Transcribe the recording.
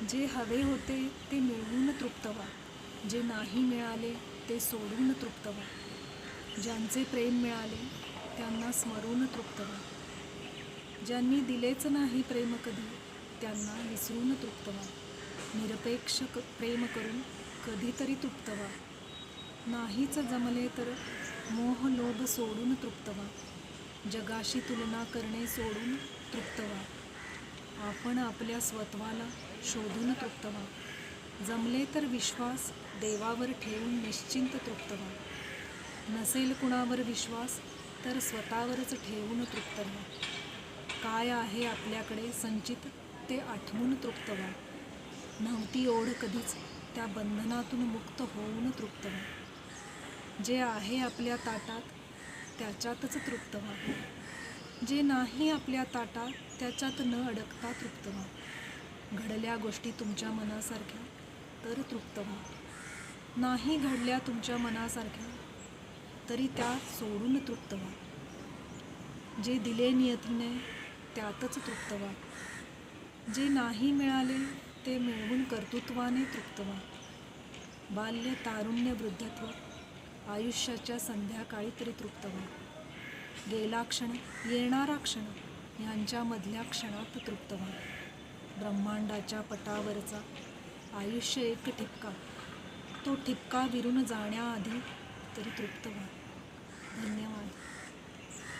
जे हवे होते ते मिळवून तृप्त व्हा जे नाही मिळाले ते सोडून तृप्त व्हा ज्यांचे प्रेम मिळाले त्यांना स्मरून तृप्त व्हा ज्यांनी दिलेच नाही प्रेम कधी त्यांना विसरून तृप्त व्हा निरपेक्ष क प्रेम करून कधीतरी तृप्त व्हा नाहीच जमले तर मोह लोभ सोडून तृप्त व्हा जगाशी तुलना करणे सोडून तृप्त व्हा आपण आपल्या स्वत्वाला शोधून तृप्त व्हा जमले तर विश्वास देवावर ठेवून निश्चिंत तृप्त व्हा नसेल कुणावर विश्वास तर स्वतःवरच ठेवून तृप्त व्हा काय आहे आपल्याकडे संचित ते आठवून तृप्त व्हा नव्हती ओढ कधीच त्या बंधनातून मुक्त होऊन तृप्त व्हा जे आहे आपल्या ताटात त्याच्यातच तृप्त व्हा जे नाही आपल्या ताटात त्याच्यात न अडकता तृप्त व्हा. घडल्या गोष्टी तुमच्या मनासारख्या तर तृप्त व्हा. नाही घडल्या तुमच्या मनासारख्या तरी त्या सोडून तृप्त व्हा. जे दिले नियतीने त्यातच तृप्त व्हा. जे नाही मिळाले ते मिळवून कर्तृत्वाने तृप्त व्हा. बाल्य तारुण्य वृद्धत्व आयुष्याच्या संध्याकाळी तरी तृप्त व्हा. गेला क्षण येणारा क्षण यांच्यामधल्या क्षणात तृप्त व्हा. ब्रह्मांडाच्या पटावरचा आयुष्य एक ठिपका. तो ठिपका विरून जाण्याआधी तरी तृप्त व्हा.